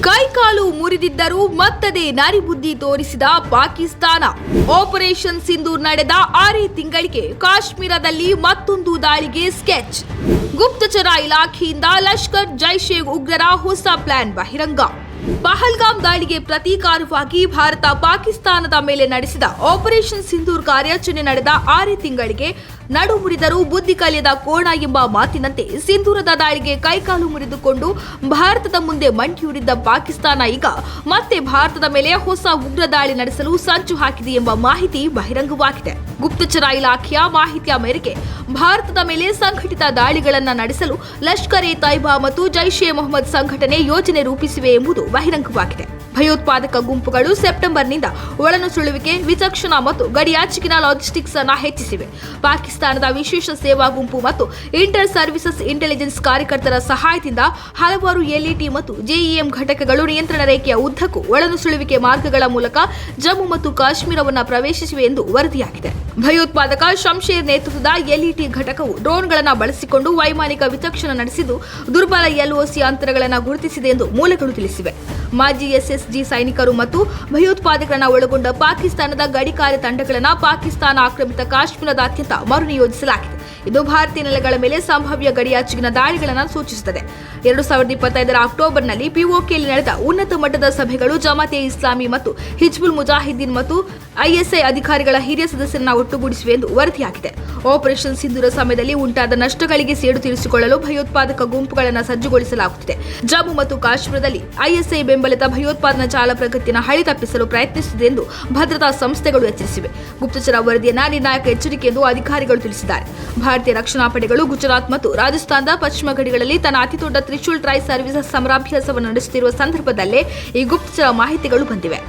ಕೈಕಾಲು ಮುರಿದಿದ್ದರೂ ಮತ್ತದೇ ನರಿಬುದ್ಧಿ ತೋರಿಸಿದ ಪಾಕಿಸ್ತಾನ. ಆಪರೇಷನ್ ಸಿಂಧೂರ್ ನಡೆದ ಆರೇ ತಿಂಗಳಿಗೆ ಕಾಶ್ಮೀರದಲ್ಲಿ ಮತ್ತೊಂದು ದಾಳಿಗೆ ಸ್ಕೆಚ್ ಗುಪ್ತಚರ ಇಲಾಖೆಯಿಂದ ಲಷ್ಕರ್ ಜೈಷೆ ಉಗ್ರರ ಹೊಸ ಪ್ಲಾನ್ ಬಹಿರಂಗ. ಪಹಲ್ಗಾಮ್ ದಾಳಿಗೆ ಪ್ರತೀಕಾರವಾಗಿ ಭಾರತ ಪಾಕಿಸ್ತಾನದ ಮೇಲೆ ನಡೆಸಿದ ಆಪರೇಷನ್ ಸಿಂಧೂರ್ ಕಾರ್ಯಾಚರಣೆ ನಡೆದ ಆರೇ ತಿಂಗಳಿಗೆ ನಡು ಮುರಿದರೂ ಬುದ್ಧಿ ಕಲಿಯದ ಕೋಣ ಎಂಬ ಮಾತಿನಂತೆ ಸಿಂಧೂರದ ದಾಳಿಗೆ ಕೈಕಾಲು ಮುರಿದುಕೊಂಡು ಭಾರತದ ಮುಂದೆ ಮಂಟಿಯೂರಿದ್ದ ಪಾಕಿಸ್ತಾನ ಈಗ ಮತ್ತೆ ಭಾರತದ ಮೇಲೆ ಹೊಸ ಉಗ್ರ ದಾಳಿ ನಡೆಸಲು ಸಂಚು ಹಾಕಿದೆ ಎಂಬ ಮಾಹಿತಿ ಬಹಿರಂಗವಾಗಿದೆ. ಗುಪ್ತಚರ ಇಲಾಖೆಯ ಮಾಹಿತಿಯ ಮೇರೆಗೆ ಭಾರತದ ಮೇಲೆ ಸಂಘಟಿತ ದಾಳಿಗಳನ್ನು ನಡೆಸಲು ಲಷ್ಕರ್ ಎ ತೈಬಾ ಮತ್ತು ಜೈಷ್ ಎ ಮೊಹಮ್ಮದ್ ಸಂಘಟನೆ ಯೋಜನೆ ರೂಪಿಸಿವೆ ಎಂಬುದು ಬಹಿರಂಗವಾಗಿದೆ. ಭಯೋತ್ಪಾದಕ ಗುಂಪುಗಳು ಸೆಪ್ಟೆಂಬರ್ನಿಂದ ಒಳನುಸುಳುವಿಕೆ, ವಿಚಕ್ಷಣ ಮತ್ತು ಗಡಿಯಾಚಿಕಿನ ಲಾಜಿಸ್ಟಿಕ್ಸ್ ಅನ್ನು ಹೆಚ್ಚಿಸಿವೆ ಪಾಕಿಸ್ತಾನದ ವಿಶೇಷ ಸೇವಾ ಗುಂಪು ಮತ್ತು ಇಂಟರ್ ಸರ್ವಿಸಸ್ ಇಂಟೆಲಿಜೆನ್ಸ್ ಕಾರ್ಯಕರ್ತರ ಸಹಾಯದಿಂದ ಹಲವಾರು ಎಲ್ಇಟಿ ಮತ್ತು ಜೆಇಎಂ ಘಟಕಗಳು ನಿಯಂತ್ರಣ ರೇಖೆಯ ಉದ್ದಕ್ಕೂ ಒಳನುಸುಳುವಿಕೆ ಮಾರ್ಗಗಳ ಮೂಲಕ ಜಮ್ಮು ಮತ್ತು ಕಾಶ್ಮೀರವನ್ನು ಪ್ರವೇಶಿಸಿವೆ ಎಂದು ವರದಿಯಾಗಿದೆ. ಭಯೋತ್ಪಾದಕ ಶಂಶೇರ್ ನೇತೃತ್ವದ ಎಲ್ಇಟಿ ಘಟಕವು ಡ್ರೋನ್ಗಳನ್ನು ಬಳಸಿಕೊಂಡು ವೈಮಾನಿಕ ವಿಚಕ್ಷಣ ನಡೆಸಿದ್ದು, ದುರ್ಬಲ ಎಲ್ಒಸಿ ಅಂತರಗಳನ್ನು ಗುರುತಿಸಿದೆ ಎಂದು ಮೂಲಗಳು ತಿಳಿಸಿವೆ. ಮಾಜಿ ಎಸ್ಎಸ್ಜಿ ಸೈನಿಕರು ಮತ್ತು ಭಯೋತ್ಪಾದಕರನ್ನು ಒಳಗೊಂಡ ಪಾಕಿಸ್ತಾನದ ಗಡಿ ಕಾರ್ಯ ತಂಡಗಳನ್ನು ಪಾಕಿಸ್ತಾನ ಆಕ್ರಮಿತ ಕಾಶ್ಮೀರದಾದ್ಯಂತ ಮರುನಿಯೋಜಿಸಲಾಗಿದೆ ಇದು ಭಾರತೀಯ ನೆಲೆಗಳ ಮೇಲೆ ಸಂಭಾವ್ಯ ಗಡಿಯಾಚೆಗಿನ ದಾಳಿಗಳನ್ನು ಸೂಚಿಸುತ್ತದೆ. ಎರಡು ಸಾವಿರದ ಇಪ್ಪತ್ತೈದರ ಅಕ್ಟೋಬರ್ನಲ್ಲಿ ಪಿಒಕೆಯಲ್ಲಿ ನಡೆದ ಉನ್ನತ ಮಟ್ಟದ ಸಭೆಗಳು ಜಮಾತೆ ಇಸ್ಲಾಮಿ ಮತ್ತು ಹಿಜ್ಬುಲ್ ಮುಜಾಹಿದ್ದೀನ್ ಮತ್ತು ಐಎಸ್ಐ ಅಧಿಕಾರಿಗಳ ಹಿರಿಯ ಸದಸ್ಯರನ್ನ ಒಟ್ಟುಗೂಡಿಸಿವೆ ಎಂದು ವರದಿಯಾಗಿದೆ. ಆಪರೇಷನ್ ಸಿಂಧೂರ ಸಮಯದಲ್ಲಿ ಉಂಟಾದ ನಷ್ಟಗಳಿಗೆ ಸೇಡು ತೀರಿಸಿಕೊಳ್ಳಲು ಭಯೋತ್ಪಾದಕ ಗುಂಪುಗಳನ್ನು ಸಜ್ಜುಗೊಳಿಸಲಾಗುತ್ತಿದೆ. ಜಮ್ಮು ಮತ್ತು ಕಾಶ್ಮೀರದಲ್ಲಿ ಐಎಸ್ಐ ಬೆಂಬಲಿತ ಭಯೋತ್ಪಾದನಾ ಜಾಲ ಪ್ರಗತಿಯನ್ನು ಹಳಿ ತಪ್ಪಿಸಲು ಪ್ರಯತ್ನಿಸುತ್ತಿದೆ ಎಂದು ಭದ್ರತಾ ಸಂಸ್ಥೆಗಳು ಎಚ್ಚರಿಸಿವೆ. ಗುಪ್ತಚರ ವರದಿಯನ್ನ ನಿರ್ಣಾಯಕ ಎಚ್ಚರಿಕೆ ಎಂದು ಅಧಿಕಾರಿಗಳು ತಿಳಿಸಿದ್ದಾರೆ. ಭಾರತೀಯ ರಕ್ಷಣಾ ಪಡೆಗಳು ಗುಜರಾತ್ ಮತ್ತು ರಾಜಸ್ಥಾನದ ಪಶ್ಚಿಮ ಗಡಿಗಳಲ್ಲಿ ತನ್ನ ಅತಿದೊಡ್ಡ ತ್ರಿಶೂಲ್ ಟ್ರೈ ಸರ್ವಿಸಸ್ ಸಮರಾಭ್ಯಾಸವನ್ನು ನಡೆಸುತ್ತಿರುವ ಸಂದರ್ಭದಲ್ಲೇ ಈ ಗುಪ್ತಚರ ಮಾಹಿತಿಗಳು ಬಂದಿವೆ.